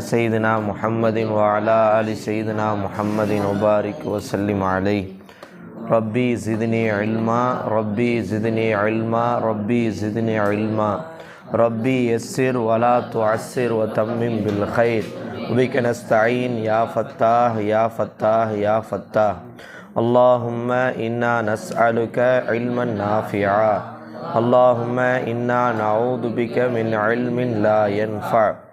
سيدنا محمد وعلى آل سيدنا محمد وبارك وسلم عليه. ربي زدني علما ربي زدني علما ربي زدني علما. ربي يسر ولا تعسر وتمم بالخير. وبك نستعين يا فتاح يا فتاح يا فتاح. اللهم إنا نسألك علما نافعا. اللهم إنا نعوذ بك من علم لا ينفع.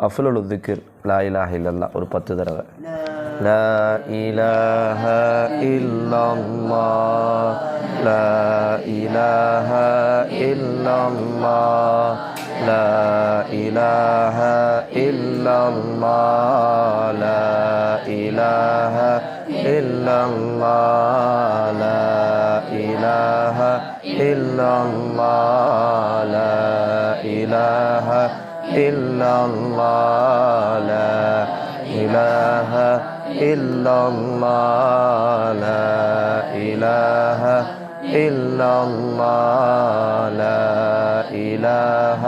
அஃபலுல் திக்ர் லா இலாஹ இல்லல்லா ஒரு பத்து தடவை. லா இலாஹ இல்லல்லாஹ் லா இலாஹ இல்லல்லாஹ் லா இலாஹ இல்லல்லாஹ் லா இலாஹ இல்லல்லாஹ் லா இலாஹ இல்லல்லாஹ் லா இலாஹ إلا الله لا إله إلا الله لا إله إلا الله لا إله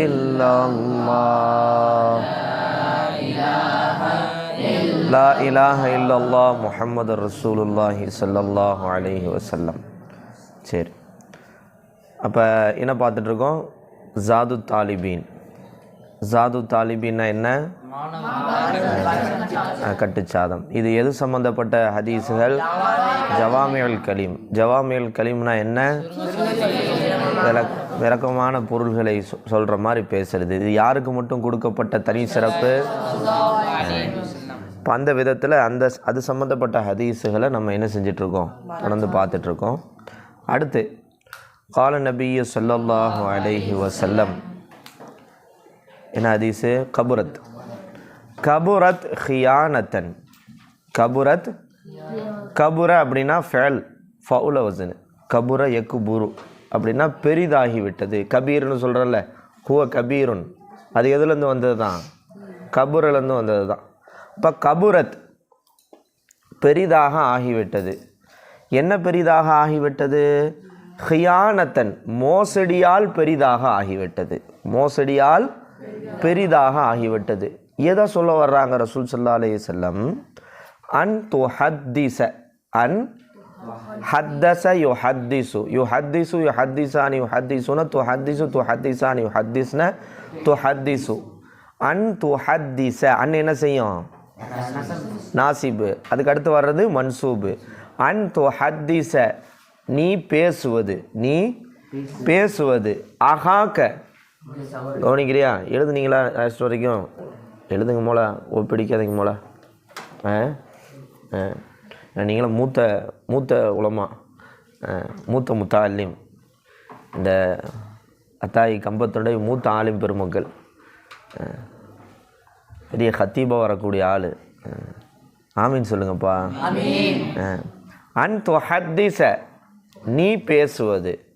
إلا الله லா இலாஹ இல்லல்லா முஹம்மது ரசூலுல்லாஹி ஸல்லல்லாஹு அலைஹி வஸல்லம் சரி அப்போ என்ன பார்த்துட்ருக்கோம் ஜாது தாலிபீன் ஜாது தாலிபீன்னா என்ன? கட்டுச்சாதம். இது எது சம்பந்தப்பட்ட ஹதீஸுகள்? ஜவாமியல் கலீம். ஜவாமியல் கலீம்னா என்ன? விளக் விளக்கமான பொருள்களை சொ- சொல்ற மாதிரி பேசுறது. இது யாருக்கு மட்டும் கொடுக்கப்பட்ட தனி சிறப்பு? இப்போ அந்த விதத்தில் அந்த அது சம்மந்தப்பட்ட ஹதீஸுகளை நம்ம என்ன செஞ்சிட்ருக்கோம்? தொடர்ந்து பார்த்துட்ருக்கோம். அடுத்து கால நபிய ஸல்லல்லாஹு அலைஹி வஸல்லம். என்ன ஹதீஸு? கபுரத். கபுரத் ஹியானத்தன். கபுரத்? கபுர அப்படின்னா ஃபேல் ஃபவுல வசனு கபுர எக்கு புரு அப்படின்னா பெரிதாகிவிட்டது. கபீர்னு சொல்கிறல்ல ஹுவ கபீருன். அது எதுலேருந்து வந்தது தான் கபுரிலேருந்து வந்தது தான் இப்போ கபுரத் பெரிதாக ஆகிவிட்டது. என்ன பெரிதாக ஆகிவிட்டது? ஹியானத்தன் மோசடியால் பெரிதாக ஆகிவிட்டது. மோசடியால் பெரிதாக ஆகிவிட்டது. எதை சொல்ல வர்றாங்க ரசூல் சல்லா அலைஹி செல்லம் அன் து ஹத்திச அன் ஹத்தச யு ஹத்திசு யு ஹத்திசு யு ஹத்திசான் யு ஹத்திசுன து ஹத்திசு து ஹத்திசான் யு ஹத்திஸ்ன து ஹத்திசு அன் து ஹத்திச அன் என்ன செய்யும்? நாசிபு. அதுக்கு அடுத்து வர்றது மன்சூபு. அன் து ஹத்திச நீ பேசுவது. நீ பேசுவது. அகாக்க கவனிக்கிறியா? எழுதுனீங்களா? லாஸ்ட் வரைக்கும்? எழுதுங்க மோளா. ஒப்பிடிக்காதீங்க மோளா. ஆ? ஆ. நீங்களும் மூத்த மூத்த உலமா. மூத்த முத்தா அல்லிம் இந்த அத்தாயி கம்பத்துடைய மூத்த ஆலிம் பெருமக்கள். பெரிய ஹத்தீபா வரக்கூடிய ஆள். ஆமீன் சொல்லுங்கப்பா. ஆ. அன் துஹத்திச நீ பேசுவது.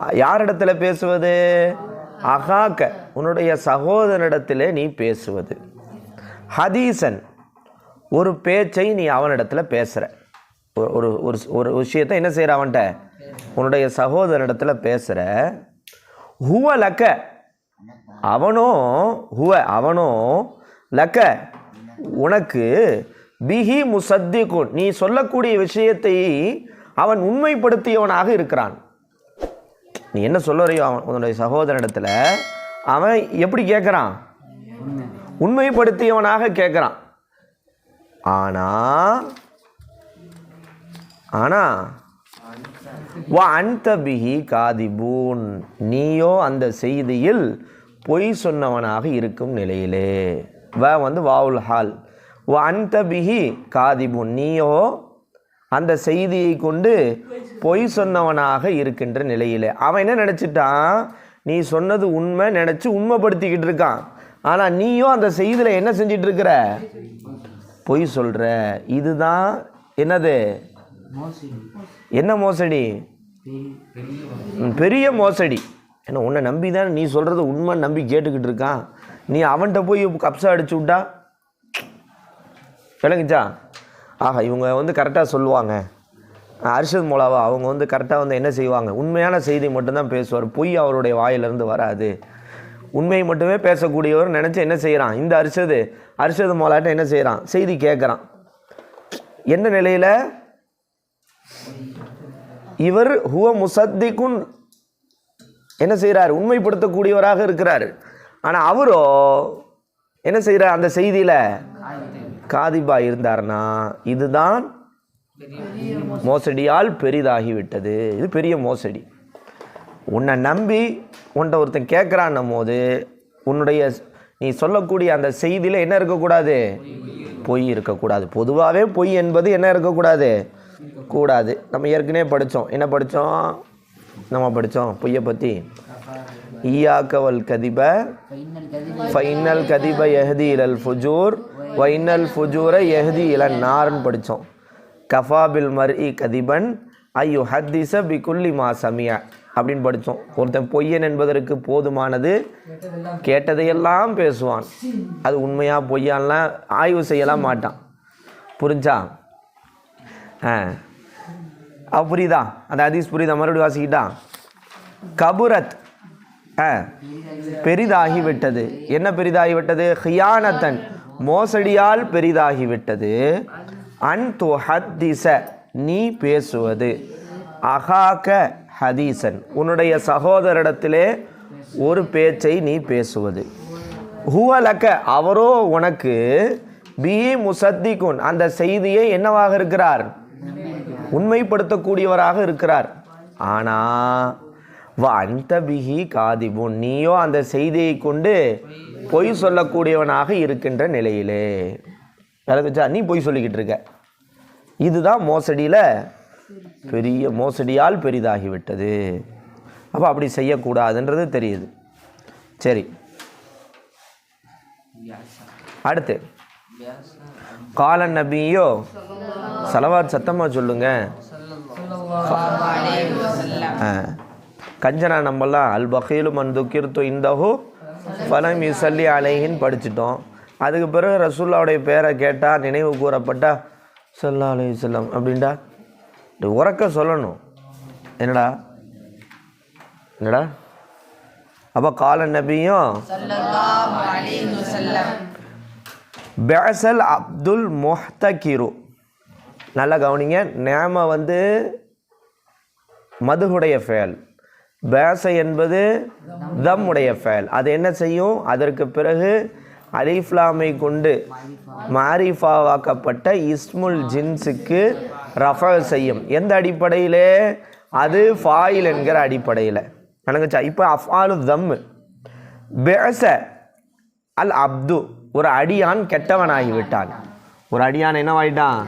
யாரிடத்துல பேசுவது? அகாக்க உன்னுடைய சகோதரனிடத்திலே நீ பேசுவது. ஹதீசன் ஒரு பேச்சை நீ அவனிடத்தில் பேசுகிற ஒரு ஒரு ஒரு ஒரு விஷயத்தை என்ன செய்கிற அவன்கிட்ட? உன்னுடைய சகோதரனிடத்தில் பேசுகிற ஹுவ லக்க அவனோ ஹுவ அவனோ லக்க உனக்கு பிஹி முசத்திகுன் நீ சொல்லக்கூடிய விஷயத்தை அவன் உண்மைப்படுத்தியவனாக இருக்கிறான். நீ என்ன சொல்ல வரையோ அவன் உன்னுடைய சகோதரனிடத்தில் அவன் எப்படி கேட்குறான் உண்மைப்படுத்தியவனாக கேட்குறான் ஆனா ஆனா வா அன்தபிஹி காதிபூன். நீயோ அந்த செய்தியில் பொய் சொன்னவனாக இருக்கும் நிலையிலே. வ வந்து வாவுல் ஹால். வ அன்தபிஹி காதிபூன். நீயோ அந்த செய்தியை கொண்டு பொய் சொன்னவனாக இருக்கின்ற நிலையில். அவன் என்ன நினச்சிட்டான்? நீ சொன்னது உண்மை நினச்சி உண்மைப்படுத்திக்கிட்டு இருக்கான். ஆனால் நீயும் அந்த செய்தியில் என்ன செஞ்சிட்டு இருக்கிற பொய் சொல்கிற இதுதான் என்னது? என்ன மோசடி? பெரிய மோசடி. ஏன்னா உன்னை நம்பி தான் நீ சொல்கிறது உண்மை நம்பி கேட்டுக்கிட்டு இருக்கான். நீ அவன்கிட்ட போய் கப்ஸா அடிச்சு விட்டா? விளங்குச்சா? ஆஹா இவங்க வந்து கரெக்டாக சொல்லுவாங்க. அரிஷத் மூலாவா அவங்க வந்து கரெக்டாக வந்து என்ன செய்வாங்க? உண்மையான செய்தி மட்டும்தான் பேசுவார். பொய் அவருடைய வாயிலிருந்து வராது. உண்மையை மட்டுமே பேசக்கூடியவர் நினச்சி என்ன செய்கிறான் இந்த அரிசது அரிசது மோலாட்ட என்ன செய்கிறான் செய்தி கேட்குறான் எந்த நிலையில்? இவர் ஹுவ முசத்திக்குன் என்ன செய்கிறார் உண்மைப்படுத்தக்கூடியவராக இருக்கிறார். ஆனால் அவரோ என்ன செய்கிறார் அந்த செய்தியில் காதிபா இருந்தார்னா இதுதான் மோசடியால் பெரிதாகிவிட்டது. இது பெரிய மோசடி. உன்னை நம்பி உன்ட்ட ஒருத்தன் கேட்குறான்னும் போது உன்னுடைய நீ சொல்லக்கூடிய அந்த செய்தியில் என்ன இருக்கக்கூடாது? பொய் இருக்கக்கூடாது. பொதுவாகவே பொய் என்பது என்ன இருக்கக்கூடாது? கூடாது. நம்ம ஏற்கனவே படித்தோம் என்ன படித்தோம் நம்ம படித்தோம் பொய்யை பற்றி ஈயாக்கவல் கதிப ஃபைனல் கதிப எஹதி இலல் ஃபுஜூர். வைனல் ஃபுஜூர எஹதி இளன் நார்னு படித்தோம் கஃபாபில் மர்இ கதிபன் ஐயோ ஹத்திச பிகுல்லி மா சமியா அப்படின்னு படித்தோம். ஒருத்தன் பொய்யன் என்பதற்கு போதுமானது கேட்டதையெல்லாம் பேசுவான். அது உண்மையாக பொய்யான்லாம் ஆய்வு செய்யலாம் மாட்டான். புரிஞ்சா? ஆ. அப்ப புரியுதா? அந்த ஹதீஸ் புரியுதா? மறுபடியும் வாசிக்கிட்டா? கபுரத். ஆ. பெரிதாகிவிட்டது. என்ன பெரிதாகிவிட்டது? ஹியானத்தன். மோசடியால் பெரிதாகிவிட்டது. அன் ஹத்திச நீ பேசுவது. அகாக்க ஹதீசன் உன்னுடைய சகோதரிடத்திலே ஒரு பேச்சை நீ பேசுவது. ஹுவலக்க அவரோ உனக்கு பி முசத்திகுன் அந்த செய்தியை என்னவாக இருக்கிறார்? உண்மைப்படுத்தக்கூடியவராக இருக்கிறார். ஆனால் வ அந்த பிஹி காதிபுன். நீயோ அந்த செய்தியை கொண்டு பொய் சொல்லக்கூடியவனாக இருக்கின்ற நிலையிலே. விளக்குச்சா நீ பொய் சொல்லிக்கிட்டு இருக்க. இதுதான் மோசடியில் பெரிய மோசடியால் பெரிதாகிவிட்டது. அப்போ அப்படி செய்யக்கூடாதுன்றது தெரியுது. சரி. அடுத்து. காலன் நபியோ சலவாத் சத்தமாக சொல்லுங்க. ஆ. கஞ்சனா நம்மலாம் அல் பகீலு மன் துக்கிர்த்து இந்தஹு ஃபலம் யுசல்லி அலைஹின்னு படிச்சிட்டோம். அதுக்கு பிறகு ரசூல்லாவுடைய பேரை கேட்டால் நினைவு கூறப்பட்டா சல்லா அலைஹி செல்லம் அப்படின்டா. இது உறக்க சொல்லணும். என்னடா? என்னடா? அப்போ கால நபியும் பேசல் அப்துல் முஹ்தகிரு. நல்லா கவனிங்க நேம வந்து மதுகுடைய ஃபேல். பேச என்பது தம் உடைய ஃபேல். அது என்ன செய்யும்? அதற்கு பிறகு அலிஃப்லாமை கொண்டு மாரிஃபாவாக்கப்பட்ட இஸ்முல் ஜின்ஸுக்கு ரஃபல் செய்யும். எந்த அடிப்படையிலே? அது ஃபாயில் என்கிற அடிப்படையில். எனக்குச்சா இப்போ அஃபாலு தம்மு பேச அல் அப்து. ஒரு அடியான் கெட்டவனாகி விட்டான் ஒரு அடியான் என்னவாயிட்டான்?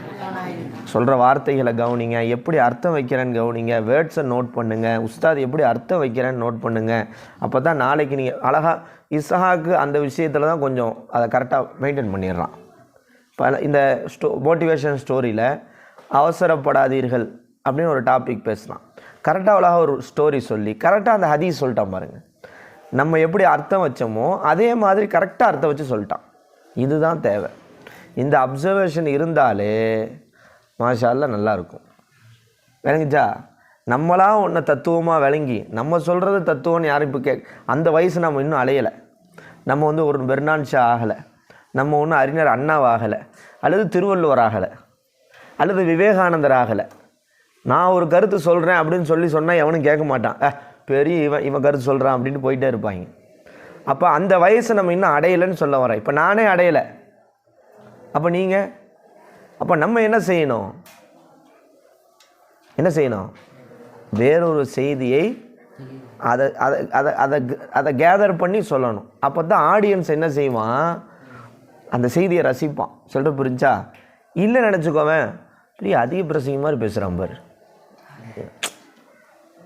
சொல்கிற வார்த்தைகளை கவனிங்க. எப்படி அர்த்தம் வைக்கிறேன்னு கவனிங்க. வேர்ட்ஸை நோட் பண்ணுங்கள் உஸ்தாத் எப்படி அர்த்தம் வைக்கிறேன்னு நோட் பண்ணுங்கள் அப்போ தான் நாளைக்கு நீங்கள் அழகாக இசஹாக்கு அந்த விஷயத்தில் தான் கொஞ்சம் அதை கரெக்டாக மெயின்டைன் பண்ணிடுறான் இப்போ இந்த ஸ்டோ மோட்டிவேஷன் ஸ்டோரியில் அவசரப்படாதீர்கள் அப்படின்னு ஒரு டாபிக் பேசலாம். கரெக்டாக அழகாக ஒரு ஸ்டோரி சொல்லி கரெக்டாக அந்த ஹதீஸ் சொல்லிட்டான் பாருங்கள் நம்ம எப்படி அர்த்தம் வச்சோமோ அதே மாதிரி கரெக்டாக அர்த்தம் வச்சு சொல்லிட்டான். இதுதான் தேவை. இந்த அப்சர்வேஷன் இருந்தாலே மாஷால்ல நல்லாயிருக்கும் விளங்கிச்சா? விளங்குச்சா நம்மளா ஒன்றை தத்துவமாக விளங்கி நம்ம சொல்கிறது தத்துவம்னு யாரும் இப்போ கே அந்த வயசு நம்ம இன்னும் அலையலை. நம்ம வந்து ஒரு பெர்னான்ஷா ஆகலை. நம்ம ஒன்றும் அறிஞர் அண்ணாவாகலை அல்லது திருவள்ளுவர் ஆகலை. அல்லது விவேகானந்தர் ஆகலை. நான் ஒரு கருத்து சொல்கிறேன் அப்படின்னு சொல்லி சொன்னால் எவனும் கேட்க மாட்டான். பெரிய இவன் இவன் கருத்து சொல்கிறான் அப்படின்னு போயிட்டே இருப்பாங்க. அப்போ அந்த வயசை நம்ம இன்னும் அடையலைன்னு சொல்ல வரேன் இப்போ நானே அடையலை. அப்போ நீங்கள் அப்போ நம்ம என்ன செய்யணும்? என்ன செய்யணும்? வேறொரு செய்தியை அதை அதை அதை அதை அதை கேதர் பண்ணி சொல்லணும். அப்போ தான் ஆடியன்ஸ் என்ன செய்வான்? அந்த செய்தியை ரசிப்பான். சொல்கிற புரிஞ்சா? இல்லை நினச்சிக்கோவேன். பெரிய அதிக பிரசங்க மாதிரி பேசுகிறான் பாரு.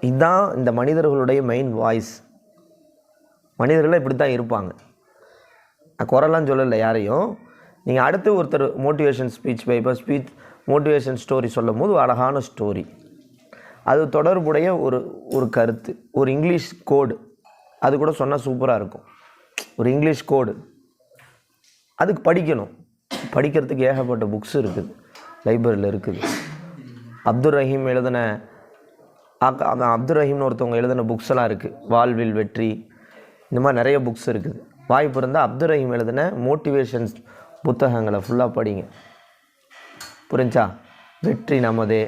இதுதான் இந்த மனிதர்களுடைய மெயின் வாய்ஸ் மனிதர்கள் இப்படி தான் இருப்பாங்க. நான் குரலாம் சொல்லலை யாரையும். நீங்கள் அடுத்து ஒருத்தர் motivation speech paper speech motivation story சொல்லும் போது அழகான ஸ்டோரி அது தொடர்புடைய ஒரு ஒரு கருத்து. ஒரு இங்கிலீஷ் கோடு அது கூட சொன்னால் சூப்பராக இருக்கும். ஒரு இங்கிலீஷ் கோடு அதுக்கு படிக்கணும். படிக்கிறதுக்கு ஏகப்பட்ட புக்ஸ் இருக்குது. லைப்ரரியில் இருக்குது. அப்துல் ரஹீம் எழுதின அக்- அந்த அப்துல் ரஹீம்னு ஒருத்தவங்க எழுதின புக்ஸ் எல்லாம் இருக்குது வாழ்வில் வெற்றி. இந்த மாதிரி நிறைய புக்ஸ் இருக்குது. வாய்ப்பு இருந்தால் அப்துல் ரஹீம் எழுதின மோட்டிவேஷன்ஸ் புத்தகங்களை ஃபுல்லாக படிங்க. புரிஞ்சா? வெற்றி நமதே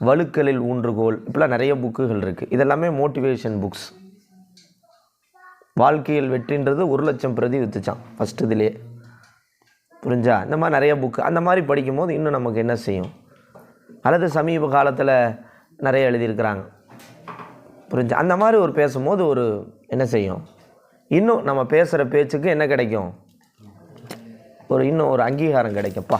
வழுக்கலில் ஊன்றுகோல். இப்படிலாம் நிறைய புக்குகள் இருக்குது இதெல்லாமே மோட்டிவேஷன் புக்ஸ் வாழ்க்கையில் வெற்றின்றது ஒரு லட்சம் பிரதி வித்துச்சான் ஃபஸ்ட் இதுலேயே. புரிஞ்சா? இந்த மாதிரி நிறைய புக்கு அந்த மாதிரி படிக்கும்போது இன்னும் நமக்கு என்ன செய்யும்? அல்லது சமீப காலத்தில் நிறைய எழுதியிருக்கிறாங்க. புரிஞ்சா? அந்த மாதிரி ஒரு பேசும்போது ஒரு என்ன செய்யும்? இன்னும் நம்ம பேசுகிற பேச்சுக்கு என்ன கிடைக்கும்? ஒரு இன்னும் ஒரு அங்கீகாரம் கிடைக்கும்ப்பா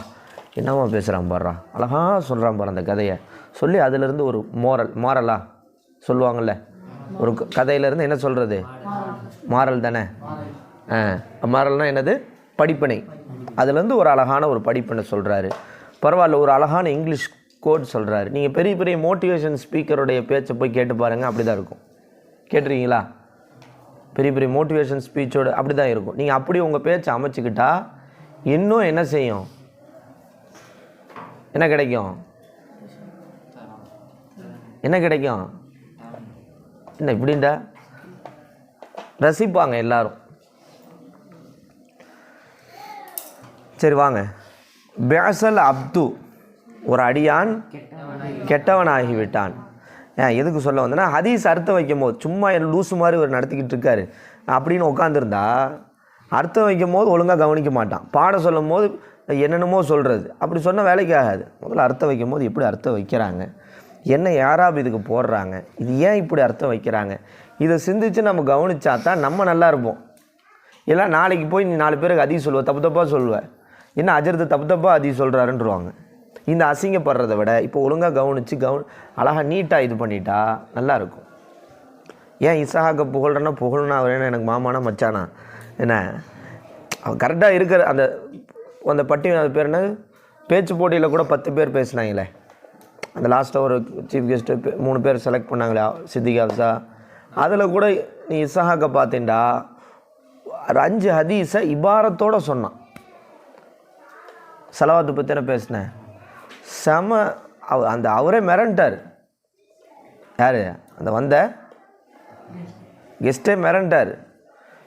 என்னவா பேசுகிறான் பாடுறான் அழகாக சொல்கிறான் பாரு அந்த கதையை. சொல்லி அதிலிருந்து ஒரு மோரல் மாரலா சொல்லுவாங்கள்ல ஒரு கதையிலேருந்து என்ன சொல்கிறது மாறல் தானே. ஆ மாரல்னா என்னது? படிப்பினை. அதுலேருந்து ஒரு அழகான ஒரு படிப்பினை சொல்கிறாரு பரவாயில்ல ஒரு அழகான இங்கிலீஷ் கோட் சொல்கிறாரு நீங்கள் பெரிய பெரிய மோட்டிவேஷன் ஸ்பீக்கருடைய பேச்சை போய் கேட்டு பாருங்கள் அப்படி தான் இருக்கும். கேட்டிருக்கீங்களா? பெரிய பெரிய மோட்டிவேஷன் ஸ்பீச்சோட அப்படி தான் இருக்கும். நீங்கள் அப்படி உங்கள் பேச்சை அமைச்சிக்கிட்டால் இன்னும் என்ன செய்யும்? என்ன கிடைக்கும்? என்ன கிடைக்கும்? என்ன இப்படின்டா ரசிப்பாங்க எல்லாரும். சரி வாங்க. பேசல் அப்து ஒரு அடியான் கெட்டவனாகி விட்டான் ஏன் எதுக்கு சொல்ல வந்தேன்னா ஹதீஸ் அர்த்தம் வைக்கும் போது சும்மா லூசு மாதிரி ஒரு நடத்திக்கிட்டு இருக்காரு. அப்படின்னு உட்காந்துருந்தா அர்த்தம் வைக்கும் போது ஒழுங்காக கவனிக்க மாட்டான். பாடம் சொல்லும் போது என்னென்னமோ சொல்கிறது அப்படி சொன்ன வேலைக்கு ஆகாது. முதல்ல அர்த்தம் வைக்கும் போது எப்படி அர்த்தம் வைக்கிறாங்க? என்ன யாராவது இதுக்கு போடுறாங்க? இது ஏன் இப்படி அர்த்தம் வைக்கிறாங்க? இதை சிந்திச்சு நம்ம கவனிச்சா தான் நம்ம நல்லா இருப்போம். இல்லை நாளைக்கு போய் நீ நாலு பேருக்கு அதி சொல்லுவேன் தப்பு தப்பாக சொல்லுவேன் என்ன அஜர்த்து தப்பு தப்பாக அதி சொல்கிறாருன்றவாங்க இந்த அசிங்கப்படுறத விட இப்போ ஒழுங்காக கவனித்து கவனி அழகாக நீட்டாக இது பண்ணிட்டா நல்லா இருக்கும். ஏன் இசாக புகழ்றேன்னா புகழ்னா அவர் என்ன எனக்கு மாமானா மச்சானா? என்ன? அவன் கரெக்டாக இருக்கிற அந்த அந்த பட்டி அது பேர் என்ன? பேச்சு போட்டியில் கூட பத்து பேர் பேசினாங்களே. அந்த லாஸ்ட்டாக ஒரு சீஃப் கெஸ்ட்டு மூணு பேர் செலக்ட் பண்ணாங்களே சித்திக் ஹப்ஸா அதில் கூட நீ இசஹாக்க பார்த்தீண்டா ஒரு அஞ்சு ஹதீஸை இபாரத்தோடு சொன்னான். செலவாத்து பற்றின பேசினேன் செம அவ அந்த அவரே மிரண்டார். யார்? அந்த வந்த? கெஸ்ட்டே மிரண்டார்.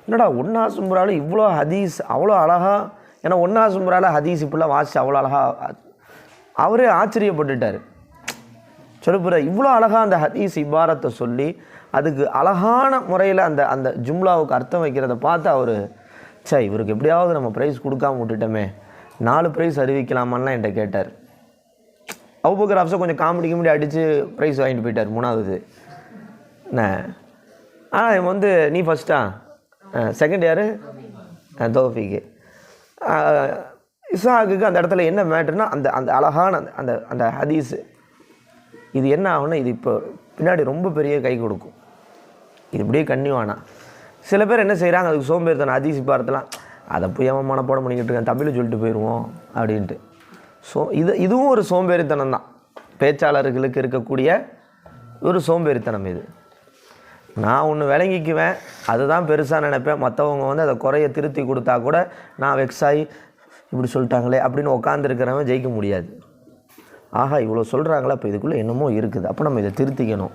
என்னடா ஒன்றா சும்புறால இவ்வளோ ஹதீஸ் அவ்வளோ அழகாக ஏன்னா ஒன்றா சும்புறால ஹதீஸ் இப்படிலாம் வாசி அவ்வளோ அழகாக அவரே ஆச்சரியப்பட்டுட்டார். சொல்லுப்புற இவ்வளோ அழகாக அந்த ஹதீஸ் இபாரத்தை சொல்லி அதுக்கு அழகான முறையில் அந்த அந்த ஜும்லாவுக்கு அர்த்தம் வைக்கிறத பார்த்து அவர் சே இவருக்கு எப்படியாவது நம்ம ப்ரைஸ் கொடுக்காம விட்டுட்டோமே நாலு ப்ரைஸ் அறிவிக்கலாமான்லாம் என்கிட்ட கேட்டார். அவுபக்கர் அப்சா கொஞ்சம் காமெடி கிமெடி அடித்து ப்ரைஸ் வாங்கிட்டு போயிட்டார் மூணாவது. என்ன? ஆனால் இவன் வந்து நீ ஃபஸ்ட்டா செகண்ட் யார் தோஃபிக்கு. இசாக்குக்கு அந்த இடத்துல என்ன மேட்ருனா அந்த அந்த அழகான அந்த- அந்த அந்த ஹதீஸு. இது என்ன ஆகும்னா இது இப்போ பின்னாடி ரொம்ப பெரிய கை கொடுக்கும். இது இப்படியே கன்னிவானா சில பேர் என்ன செய்கிறாங்க அதுக்கு சோம்பேறித்தனம் ஹதீஸ் பார்த்தலாம் அதை போய் அவன் மனப்பாடம் பண்ணிக்கிட்டு இருக்கேன்? தமிழை சொல்லிட்டு போயிடுவோம் அப்படின்ட்டு. சோ இது இதுவும் ஒரு சோம்பேறித்தனம் தான் பேச்சாளர்களுக்கு இருக்கக்கூடிய ஒரு சோம்பேறித்தனம் இது. நான் ஒன்று விளங்கிக்குவேன். அதுதான் பெருசாக நினைப்பேன். மற்றவங்க வந்து அதை குறைய திருத்தி கொடுத்தா கூட நான் வெக்ஸாகி ஆகி இப்படி சொல்லிட்டாங்களே அப்படின்னு உட்காந்துருக்கிறவன் ஜெயிக்க முடியாது. ஆஹா இவ்வளோ சொல்கிறாங்களே அப்போ இதுக்குள்ளே என்னமோ இருக்குது. அப்போ நம்ம இதை திருத்திக்கணும்.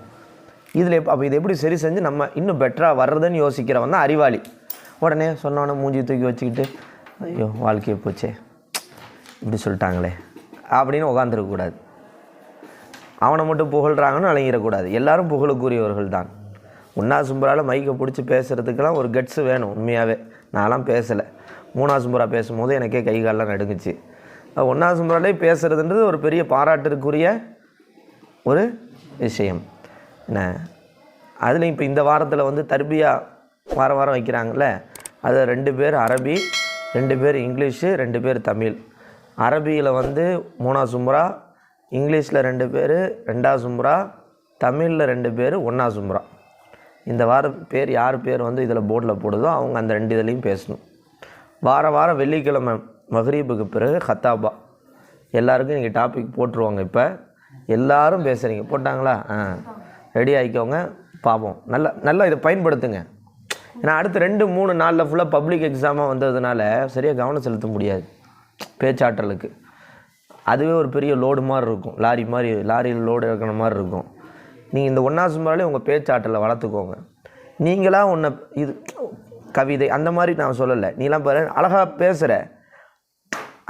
இதில் எப்போ அப்போ இதை எப்படி சரி செஞ்சு நம்ம இன்னும் பெட்டராக வர்றதுன்னு யோசிக்கிறவன் தான் அறிவாளி. உடனே சொன்னவொடனே மூஞ்சி தூக்கி வச்சுக்கிட்டு ஐயோ வாழ்க்கையை போச்சே. இப்படி சொல்லிட்டாங்களே. அப்படின்னு உட்காந்துருக்கக்கூடாது அவனை மட்டும் புகழ்கிறாங்கன்னு அழங்கிடக்கூடாது எல்லாரும் புகழுக்குரியவர்கள் தான் ஒன்றா சும்பரால் மைக்கை பிடிச்சி பேசுகிறதுக்கெல்லாம் ஒரு கட்ஸு வேணும் உண்மையாகவே நான்லாம் பேசலை. மூணா சும்பரா பேசும்போது எனக்கே கை காலெலாம் நடுங்குச்சு. ஒன்றா சும்பராலே பேசுகிறதுன்றது ஒரு பெரிய பாராட்டிற்குரிய ஒரு விஷயம். என்ன? அதுலேயும் இப்போ இந்த வாரத்தில் வந்து தர்பியா வாரம் வாரம் வைக்கிறாங்கல்ல? அது ரெண்டு பேர் அரபி ரெண்டு பேர் இங்கிலீஷு ரெண்டு பேர் தமிழ். அரபியில் வந்து மூணா சும்ரா இங்கிலீஷில் ரெண்டு பேர் ரெண்டா சும்ரா தமிழில் ரெண்டு பேர் ஒன்றா சும்ரா இந்த வாரம் பேர் யார் பேர் வந்து இதில் போர்டில் போடுதோ அவங்க அந்த ரெண்டு இதுலேயும் பேசணும். வார வாரம் வெள்ளிக்கிழமை மஹரீபுக்கு பிறகு ஹத்தாபா எல்லாருக்கும் நீங்கள் டாபிக் போட்டுருவாங்க இப்போ. எல்லாரும் பேசுகிறீங்க போட்டாங்களா? ஆ. ரெடி ஆகிக்கோங்க பார்ப்போம். நல்லா நல்லா இதை பயன்படுத்துங்க. ஏன்னா அடுத்து ரெண்டு மூணு நாளில் ஃபுல்லாக பப்ளிக் எக்ஸாமாக வந்ததுனால சரியாக கவனம் செலுத்த முடியாது. பேச்சாற்றலுக்கு. அதுவே ஒரு பெரிய லோடு மாதிரி இருக்கும். லாரி மாதிரி லாரியில் லோடு இறக்கிற மாதிரி இருக்கும். நீங்கள் இந்த ஒன்றா சும்மாலே உங்கள் பேச்சாற்றலை வளர்த்துக்கோங்க. நீங்களாக உன்னை இது கவிதை அந்த மாதிரி நான் சொல்லலை. நீலாம் பாரு அழகாக பேசுகிற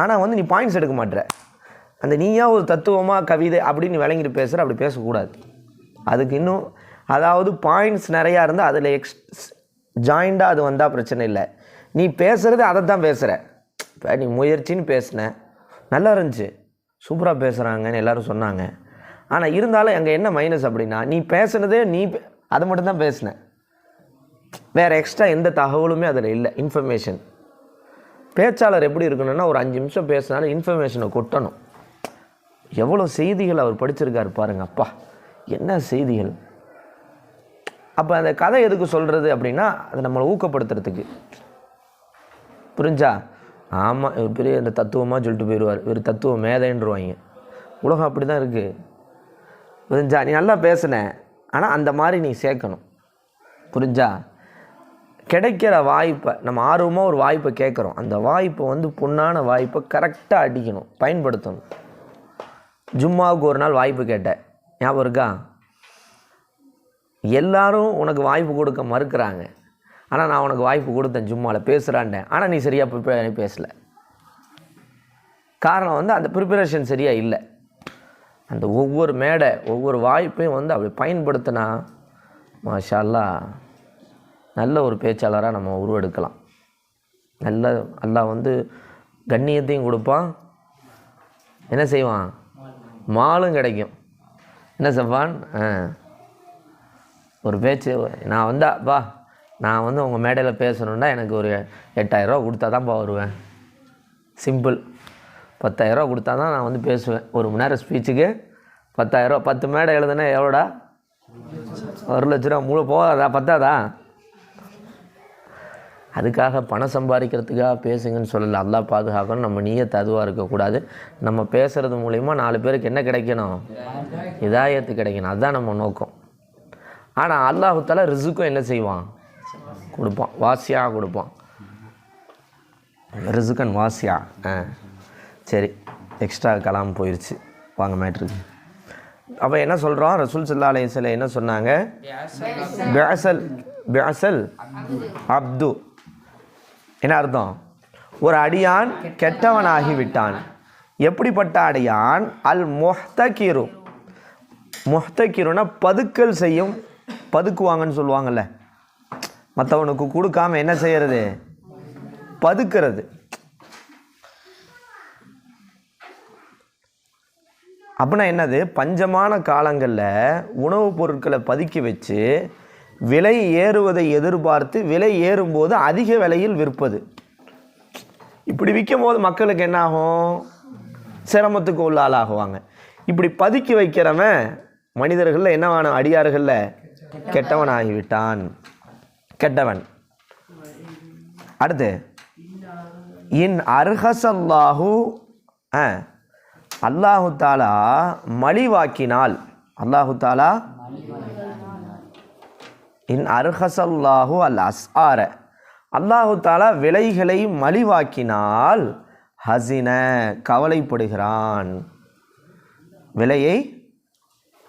ஆனால் வந்து நீ பாயிண்ட்ஸ் எடுக்க மாட்டுற அந்த நீயா ஒரு தத்துவமாக கவிதை அப்படின்னு விளங்கிட்டு பேசுகிற அப்படி பேசக்கூடாது. அதுக்கு இன்னும் அதாவது பாயிண்ட்ஸ் நிறையா இருந்தால் அதில் எக்ஸ் ஜாயிண்டாக அது வந்தால் பிரச்சனை இல்லை. நீ பேசுகிறது அதை தான் பேசுகிற இப்போ நீ முயற்சின்னு பேசின. நல்லா இருந்துச்சு. சூப்பராக பேசுகிறாங்கன்னு எல்லாரும் சொன்னாங்க. ஆனால் இருந்தாலும் அங்கே என்ன மைனஸ் அப்படின்னா நீ பேசுனதே நீ பே- அதை மட்டும்தான் பேசினேன். பேசின வேறு எக்ஸ்ட்ரா எந்த தகவலுமே அதில் இல்லை இன்ஃபர்மேஷன் பேச்சாளர் எப்படி இருக்கணும்னா ஒரு அஞ்சு நிமிஷம் பேசினாலும் இன்ஃபர்மேஷனை கொட்டணும். எவ்வளோ செய்திகள் அவர் படிச்சிருக்காரு பாருங்க அப்பா. என்ன செய்திகள்? அப்போ அந்த கதை எதுக்கு சொல்கிறது அப்படின்னா அதை நம்மளை ஊக்கப்படுத்துறதுக்கு. புரிஞ்சா? ஆமாம் பெரிய இந்த தத்துவமாக சொல்லிட்டு போயிடுவார். இவர் தத்துவ மேதைன்றவாங்க. உலகம் அப்படி தான் இருக்குது புரிஞ்சா? நீ நல்லா பேசுன. ஆனால் அந்த மாதிரி நீ சேர்க்கணும். புரிஞ்சா? கிடைக்கிற வாய்ப்பை நம்ம ஆர்வமாக ஒரு வாய்ப்பை கேட்குறோம். அந்த வாய்ப்பை வந்து பொண்ணான வாய்ப்பை கரெக்டாக அடிக்கணும். பயன்படுத்தணும். ஜும்மாவுக்கு ஒரு நாள் வாய்ப்பு கேட்டேன். ஞாபகம் இருக்கா? எல்லாரும் உனக்கு வாய்ப்பு கொடுக்க மறுக்கிறாங்க. ஆனால் நான் உனக்கு வாய்ப்பு கொடுத்தேன் ஜும்மாவில் பேசுகிறான்டேன் ஆனால் நீ சரியாக ப்ரிப்பேர் பேசலை. காரணம் வந்து அந்த ப்ரிப்பரேஷன் சரியாக இல்லை. அந்த ஒவ்வொரு மேடை ஒவ்வொரு வாய்ப்பையும் வந்து அப்படி பயன்படுத்தினா மாஷால்லா நல்ல ஒரு பேச்சாளராக நம்ம உருவெடுக்கலாம். நல்ல நல்லா வந்து கண்ணியத்தையும் கொடுப்பான். என்ன செய்வான்? மாலும் கிடைக்கும். என்ன சஃபான் ஆ. ஒரு பேச்சு நான் வந்தா பா நான் வந்து உங்கள் மேடையில் பேசணுன்னா எனக்கு ஒரு எட்டாயிரரூவா கொடுத்தா தான்ப்பா வருவேன். சிம்பிள் பத்தாயிரரூவா கொடுத்தா தான் நான் வந்து பேசுவேன். ஒரு மணி நேரம் ஸ்பீச்சுக்கு பத்தாயிரரூவா பத்து மேடை எழுதுனா எவ்வளோடா? ஒரு லட்ச ரூபா மூளை போகாதா? பத்தாதா? அதுக்காக பணம் சம்பாதிக்கிறதுக்காக பேசுங்கன்னு சொல்லல. அல்லா பாதுகாக்கணும். நம்ம நீயத்தை அதுவாக இருக்கக்கூடாது. நம்ம பேசுகிறது மூலிமா நாலு பேருக்கு என்ன கிடைக்கணும்? இதாயத்து கிடைக்கணும். அதுதான் நம்ம நோக்கம். ஆனால் அல்லாஹுத்தால ரிசுக்கும் என்ன செய்வான்? கொடுப்பான். வாசியாக கொடுப்பான். ரிசுக்கன் வாசியா? ஆ. சரி எக்ஸ்ட்ரா கலாம் போயிடுச்சு வாங்க மேட்ருக்கு அப்போ என்ன சொல்கிறோம் ரசூல் சல்லா அலைஹிஸ்ஸலாம் என்ன சொன்னாங்க? பேசல் பேசல் அப்து. என்ன அர்த்தம்? ஒரு அடியான் கெட்டவனாகி விட்டான் எப்படிப்பட்ட அடியான்? அல் மொஹ்தகிரு. மொஹ்தகிருனா பதுக்கல் செய்யும் பதுக்குவாங்கன்னு சொல்லுவாங்கள்ல மற்றவனுக்கு கொடுக்காம என்ன செய்கிறது பதுக்கிறது. அப்படின்னா என்னது? பஞ்சமான காலங்களில் உணவுப் பொருட்களை பதுக்கி வச்சு விலை ஏறுவதை எதிர்பார்த்து விலை ஏறும்போது அதிக விலையில் விற்பது. இப்படி விற்கும் போது மக்களுக்கு என்ன ஆகும்? சிரமத்துக்கு உள்ள ஆளாகுவாங்க. இப்படி பதுக்கி வைக்கிறவன் மனிதர்களில் என்னவான அடியார்களில்? கெட்டவன் ஆகிவிட்டான் கெட்டவன். அடுத்து இன் அர்ஹசல்லாஹு ஆ அல்லாஹு தாலா மலிவாக்கினால். அல்லாஹு தாலா? இன் அர்ஹசல்லாஹு அல் அஸ்ஆர. அல்லாஹு தாலா விலைகளை மலிவாக்கினால் ஹசின கவலைப்படுகிறான். விலையை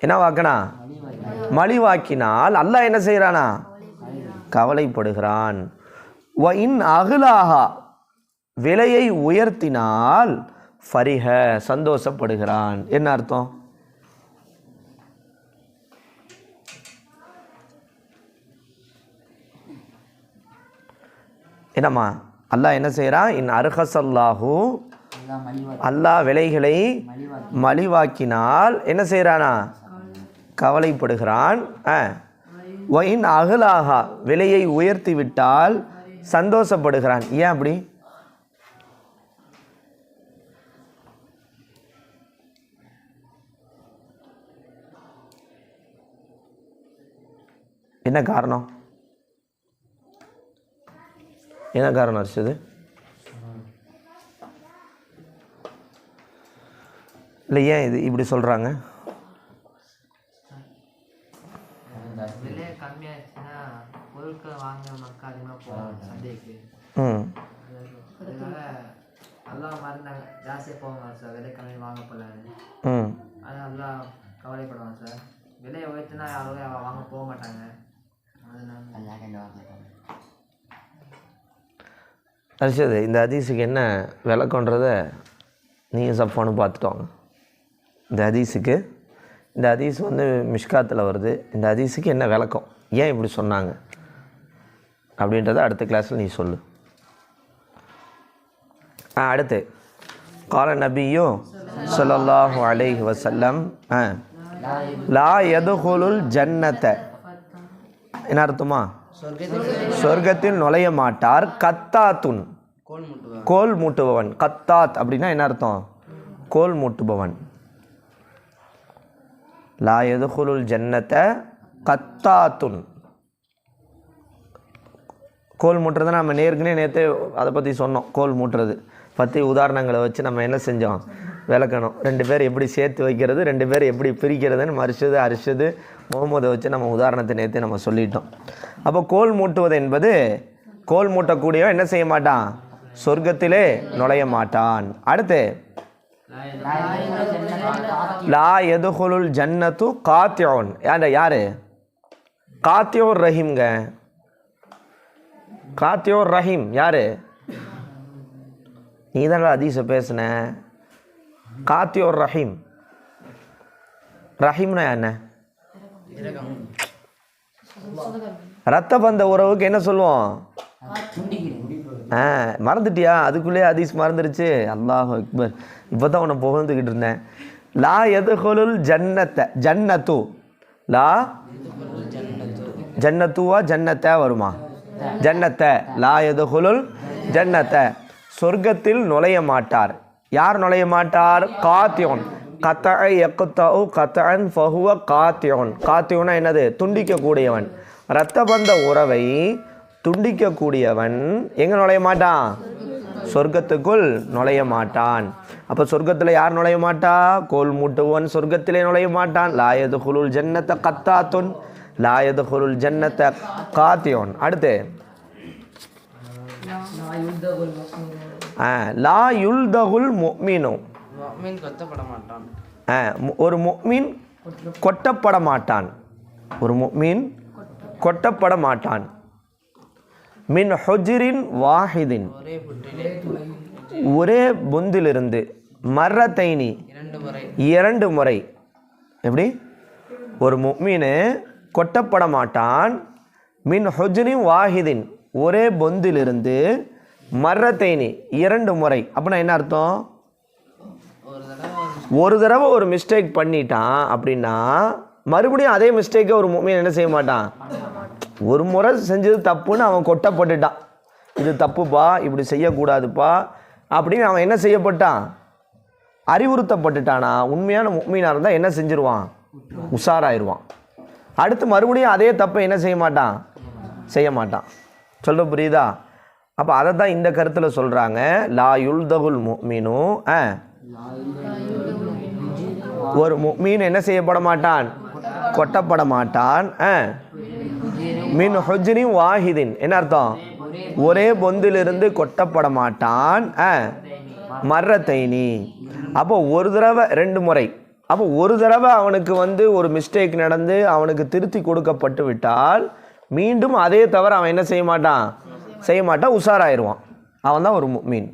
என்னவாக்கனா? மலிவாக்கினால். அல்லாஹ் என்ன செய்கிறானா கவலைப்படுகிறான். வ இன் அகுலாகா விலையை உயர்த்தினால் ஃபரிஹ சந்தோஷப்படுகிறான். என்ன அர்த்தம்? என்னம்மா? அல்லாஹ் என்ன செய்கிறான்? இன் அருகசல்லாஹு எல்லாம் அல்லாஹ் விலைகளை மலிவாக்கினால் என்ன செய்கிறானா? கவலைப்படுகிறான். ஆ. ஒயின் அகலாகா விலையை உயர்த்தி விட்டால் சந்தோஷப்படுகிறான். ஏன் அப்படி? என்ன காரணம்? என்ன காரணம் அரிச்சது இல்லை ஏன் இது இப்படி சொல்கிறாங்க பொருட்கள் வாங்க மக்கள் அதிகமாக ம். எல்லாம் மறந்தாங்க ஜாஸ்தியாக போவாங்க சார். விலை கம்மி வாங்க ம் ஆனால் கவலைப்படுவாங்க சார் விலையை உயர்த்தினா யாரும் வாங்க போக மாட்டாங்க. அதனால இந்த ஹதீஸுக்கு என்ன விளக்கன்றத நீங்கள் சப்பானு பார்த்துட்டோங்க இந்த ஹதீஸுக்கு இந்த ஹதீஸ் வந்து மிஷ்காத்தில் வருது. இந்த ஹதீஸுக்கு என்ன விளக்கம்? ஏன் இப்படி சொன்னாங்க? அப்படின்றத அடுத்த கிளாஸில் நீ சொல்லு. ஆ அடுத்து. கால நபியும் சொல்லல்லாஹு அலைஹி வசல்லம் ஆ. லா எதுகுலுல் ஜன்னத்தை என்ன அர்த்தமா? சொர்க்கத்தில் நுழைய மாட்டார் கத்தாத்துன். கோல் மூட்டுபவன். கத்தாத் அப்படின்னா என்ன அர்த்தம்? கோல் மூட்டுபவன். லா எதுகுலுல் ஜன்னத்தை கத்தாத்துன். கோல் மூட்டுறதை நம்ம நேருக்குனே நேற்று அதை பற்றி சொன்னோம் கோல் மூட்டுறது. பற்றி உதாரணங்களை வச்சு நம்ம என்ன செஞ்சோம்? விளக்கணும். ரெண்டு பேர் எப்படி சேர்த்து வைக்கிறது ரெண்டு பேர் எப்படி பிரிக்கிறதுன்னு மரிஷது அரிச்சது முகமதை வச்சு நம்ம உதாரணத்தை நேற்று நம்ம சொல்லிட்டோம். அப்போ கோல் மூட்டுவது என்பது கோல் மூட்டக்கூடியவன் என்ன செய்ய மாட்டான்? சொர்க்கத்திலே நுழைய மாட்டான். அடுத்து லா எதுகுலுல் ஜன்னத்து காத்தியோன் யார் யார்? காத்தியோர் ரஹீம்ங்க. காத்தியோர் ரஹீம் யார்? நீ தான் அதீச பேசுன. காத்தியோர் ரஹீம். ரஹீம்னா என்ன? ரத்த பந்த உறவுக்கு என்ன சொல்லுவோம்? ஆ மறந்துட்டியா? அதுக்குள்ளே அதீஸ் மறந்துடுச்சு அல்லாஹ் அக்பர். இப்போ தான் உன்னை புகழ்ந்துக்கிட்டு இருந்தேன். லா எதுகொலுல் ஜன்னத்தை ஜன்னத்து. லா ஜன்னத்துவா ஜன்னத்தை வருமா? ஜன்னத்தை. லா எதுகுலுல் ஜன்னத்தை. சொர்க்கத்தில் நுழைய மாட்டார். யார் நுழைய மாட்டார்? காத்தியோன். கத்த எக்குத்தவு கத்தன் ஃபஹுவ காத்தியோன். காத்தியோனா என்னது? துண்டிக்கக்கூடியவன். இரத்தபந்த உறவை துண்டிக்கக்கூடியவன் எங்கே நுழைய மாட்டான்? சொர்க்கத்துக்குள் நுழைய மாட்டான். அப்போ சொர்க்கத்தில் யார் நுழைய மாட்டா? கோல் மூட்டுவன் சொர்க்கத்திலே நுழைய மாட்டான். லாயது குலுல் ஜன்னத்தை கத்தாத்துன். லாயது குலுல் ஜன்னத்தை காத்தியோன். அடுத்து. லா யுல்தகுல் முக்மினு. மீன் கொத்தப்பட மாட்டான் ஆ, மு- ஒரு முக்மின் கொட்டப்பட மாட்டான் ஒரு முக்மின் கொட்டப்பட மாட்டான் மின் ஹொஜிரின் வாஹிதின். ஒரே பொந்திலிருந்து மர்ரத்தைனி. இரண்டு முறை. இரண்டு முறை. எப்படி? ஒரு முக்மீனு கொட்டப்பட மாட்டான் மின் ஹொஜ்ரின் வாஹிதின். ஒரே பொந்திலிருந்து மர்ரத்தைனி இரண்டு முறை. அப்படின்னா என்ன அர்த்தம்? ஒரு தடவை ஒரு மிஸ்டேக் பண்ணிட்டான் அப்படின்னா மறுபடியும் அதே மிஸ்டேக்கை ஒரு முக்மீன் என்ன செய்ய மாட்டான்? ஒரு முறை செஞ்சது தப்புன்னு அவன் கொட்டப்பட்டுட்டான். இது தப்புப்பா இப்படி செய்யக்கூடாதுப்பா அப்படின்னு அவன் என்ன செய்யப்பட்டான்? அறிவுறுத்தப்பட்டுட்டானா? உண்மையான முக்மீனாக இருந்தால் என்ன செஞ்சிருவான்? உஷாராயிருவான். அடுத்து மறுபடியும் அதே தப்பை என்ன செய்ய மாட்டான்? செய்ய மாட்டான். சொல்ல புரியுதா? அப்போ அதை தான் இந்த கருத்தில் சொல்கிறாங்க லா யுல்தகுல் முக்மீனு ஆ. ஒரு மீன் என்ன செய்யப்பட மாட்டான்? கொட்டப்பட மாட்டான் ஆ. மின் ஹுஜ்ரி வாஹிதின் என்ன அர்த்தம்? ஒரே பொந்திலிருந்து கொட்டப்பட மாட்டான் ஆ. மர்ரத்தைனி. அப்போ ஒரு தடவை ரெண்டு முறை. அப்போ ஒரு தடவை அவனுக்கு வந்து ஒரு மிஸ்டேக் நடந்து அவனுக்கு திருத்தி கொடுக்கப்பட்டு விட்டால் மீண்டும் அதே தவிர அவன் என்ன செய்ய மாட்டான்? செய்ய மாட்டான் உஷாராயிருவான். அவன் தான் ஒரு மீன்.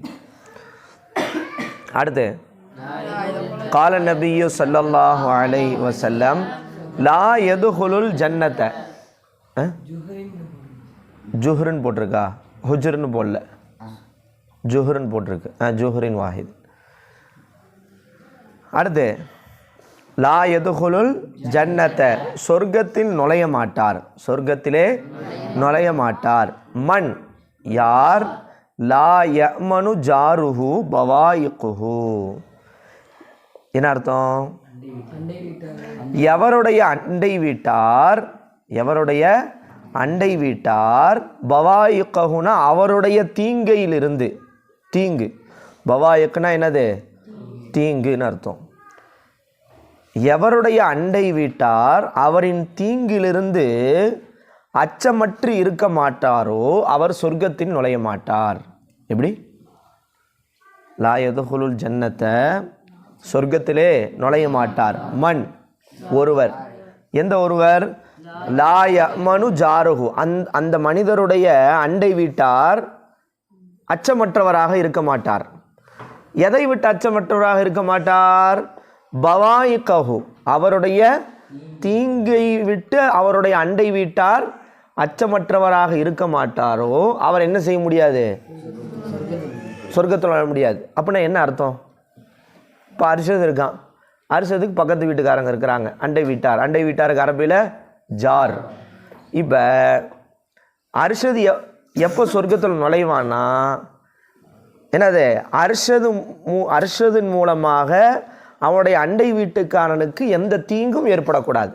அடுத்து கால நபியு ஸல்லல்லாஹு அலை வசல்லம் லா எதுகுலுல் ஜன்னத்தை அஹ்? ஜுஹ்ருன்னு போட்டிருக்கா ஹுஜ்ருன்னு போடல ஜுஹ்ருன்னு போட்டிருக்கு ஆ ஜுஹ்ரின் வாஹித் அடுத்து லா எதுகுலுல் ஜன்னத்தை சொர்க்கத்தில் நுழைய மாட்டார். சொர்க்கத்திலே நுழைய மாட்டார். மண். யார்? லா யமனு ஜாருஹு பவாயிக்குஹு என்ன அர்த்தம்? எவருடைய அண்டை வீட்டார்? எவருடைய அண்டை வீட்டார்? பவாயுக்ககுனா அவருடைய தீங்கையிலிருந்து. தீங்கு. பவாயுக்குனா என்னது? தீங்குன்னு அர்த்தம். எவருடைய அண்டை வீட்டார்? அவரின் தீங்கிலிருந்து அச்சமற்று இருக்க மாட்டாரோ அவர் சொர்க்கத்தில் நுழைய மாட்டார். எப்படி? லா எதுகுலுல் ஜன்னத்தை சொர்க்கத்திலே நுழைய மாட்டார். மண் ஒருவர். எந்த ஒருவர்? லாய மனு ஜாருகு அந் அந்த மனிதருடைய அண்டை வீட்டார் அச்சமற்றவராக இருக்க மாட்டார். எதை விட்டு அச்சமற்றவராக இருக்க மாட்டார்? பவாயிகஹு. அவருடைய தீங்கை விட்டு அவருடைய அண்டை வீட்டார் அச்சமற்றவராக இருக்க மாட்டாரோ அவர் என்ன செய்ய முடியாது? சொர்க்கத்தில் வாழ முடியாது. அப்படின்னா என்ன அர்த்தம்? இப்போ அரிசது இருக்கான். அரிசதுக்கு பக்கத்து வீட்டுக்காரங்க இருக்கிறாங்க. அண்டை வீட்டார். அண்டை வீட்டாருக்கு அரபியில் ஜார். இப்போ அரிசது எ எப்போ சொர்க்கத்தில் நுழைவான்னா என்னது? அரிசது மூ அரிசதின் மூலமாக அவனுடைய அண்டை வீட்டுக்காரனுக்கு எந்த தீங்கும் ஏற்படக்கூடாது.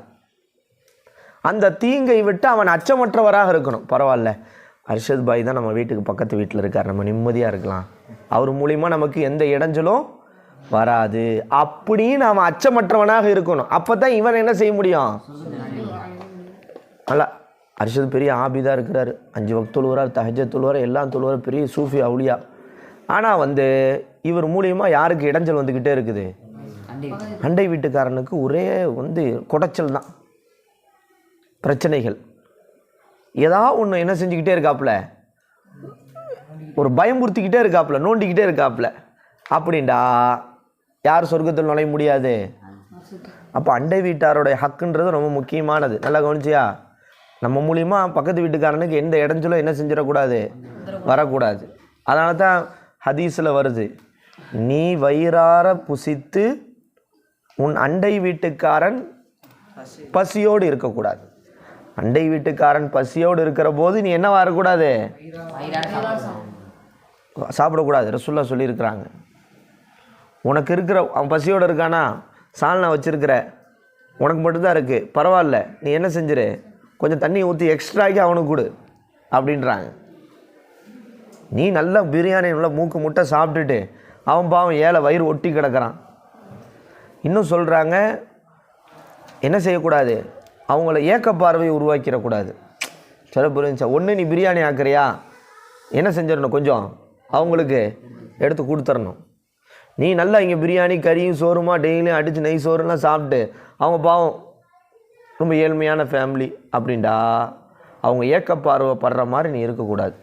அந்த தீங்கை விட்டு அவன் அச்சமற்றவராக இருக்கணும். பரவாயில்ல. அர்ஷத் பாய் தான் நம்ம வீட்டுக்கு பக்கத்து வீட்டில் இருக்கார். நம்ம நிம்மதியாக இருக்கலாம். அவர் மூலிமா நமக்கு எந்த இடைஞ்சலும் வராது. அப்படின்னு அவன் அச்சமற்றவனாக இருக்கணும். அப்போ தான் இவன் என்ன செய்ய முடியும்? நல்லா அர்ஷத் பெரிய ஆபிதாக இருக்கிறாரு. அஞ்சு வக்து தொழுவார் தஹஜ தொழுவார் எல்லாம் தொழுவார் பெரிய சூஃபி அவுலியா ஆனால் வந்து இவர் மூலியமாக யாருக்கு இடைஞ்சல் வந்துக்கிட்டே இருக்குது? அண்டை வீட்டுக்காரனுக்கு ஒரே வந்து குடைச்சல் தான். பிரச்சனைகள். ஏதாவது ஒன்று என்ன செஞ்சுக்கிட்டே இருக்காப்புல? ஒரு பயமுறுத்திக்கிட்டே இருக்காப்புல நோண்டிக்கிட்டே இருக்காப்புல. அப்படின்டா யார் சொர்க்கத்தில் நுழைய முடியாது? அப்போ அண்டை வீட்டாரோடைய ஹக்குன்றது ரொம்ப முக்கியமானது. நல்லா கவனிச்சியா? நம்ம மூலிமா பக்கத்து வீட்டுக்காரனுக்கு எந்த இடைஞ்சலும் என்ன செஞ்சிடக்கூடாது? வரக்கூடாது. அதனால தான் ஹதீஸில் வருது. நீ வயிறார புசித்து உன் அண்டை வீட்டுக்காரன் பசியோடு இருக்கக்கூடாது. அண்டை வீட்டுக்காரன் பசியோடு இருக்கிற போது நீ என்னவா இருக்கக்கூடாது? சாப்பிடக்கூடாது. ரசுல்லா சொல்லியிருக்கிறாங்க. உனக்கு இருக்கிற அவன் பசியோடு இருக்கானா? சால்னா வச்சுருக்கிற. உனக்கு மட்டும்தான் இருக்குது பரவாயில்ல. நீ என்ன செஞ்சிரு? கொஞ்சம் தண்ணி ஊற்றி எக்ஸ்ட்ராக்கி அவனுக்கு கொடு. அப்படின்றாங்க. நீ நல்லா பிரியாணி நல்லா மூக்கு முட்டை சாப்பிட்டுட்டு அவன் பாவம் ஏழை வயிறு ஒட்டி கிடக்கிறான். இன்னும் சொல்கிறாங்க என்ன செய்யக்கூடாது? அவங்கள ஏக்க பார்வையை உருவாக்கிடக்கூடாது. சில புரிஞ்சா ஒன்று நீ பிரியாணி ஆக்குறியா? என்ன செஞ்சிடணும் கொஞ்சம்? அவங்களுக்கு எடுத்து கொடுத்துடணும். நீ நல்லா இங்கே பிரியாணி கறியும் சோறுமா டெய்லியும் அடித்து நெய் சோறுலாம் சாப்பிட்டு அவங்க பாவம் ரொம்ப ஏழ்மையான ஃபேமிலி அப்படின்டா அவங்க ஏக்க பார்வை படுற மாதிரி நீ இருக்கக்கூடாது.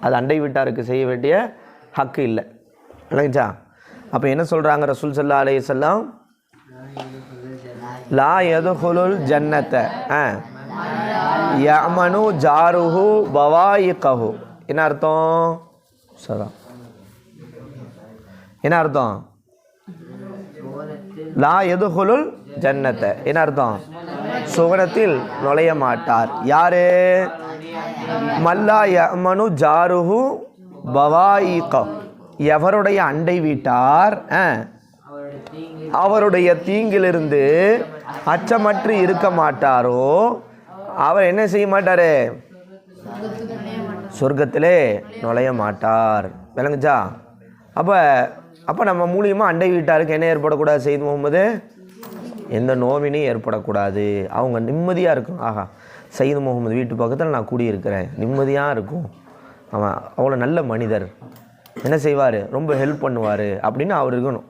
அது அண்டை வீட்டாருக்கு செய்ய வேண்டிய ஹக்கு இல்லை. இல்லைங்கச்சா அப்போ என்ன சொல்கிறாங்க ரசூல் சல்லா அலையம் லா எதுகுலுல் ஜன்னத்தை ஆ யமனு ஜாருஹு பவாயிகஹு என்ன அர்த்தம் சதா என்ன அர்த்தம் லா எதுகுலுல் ஜன்னத்தை என்ன அர்த்தம் சுவனத்தில் நுழைய மாட்டார் யாரு மல்லா யமனு ஜாருஹு பவாயிகஹு எவருடைய அண்டை வீட்டார். ஆ, அவருடைய தீங்கிலிருந்து அச்சமற்று இருக்க மாட்டாரோ அவர் என்ன செய்ய மாட்டாரு? சொர்க்கத்திலே நுழைய மாட்டார். விளங்குச்சா? அப்போ அப்போ நம்ம மூலியமாக அண்டை வீட்டாருக்கு என்ன ஏற்படக்கூடாது செய்து முகமது எந்த நோவினையும் ஏற்படக்கூடாது. அவங்க நிம்மதியாக இருக்கும். ஆஹா சயீது முகமது வீட்டு பக்கத்தில் நான் கூடியிருக்கிறேன். நிம்மதியாக இருக்கும். அவன் அவ்வளோ நல்ல மனிதர். என்ன செய்வார்? ரொம்ப ஹெல்ப் பண்ணுவார் அப்படின்னு அவர் இருக்கணும்.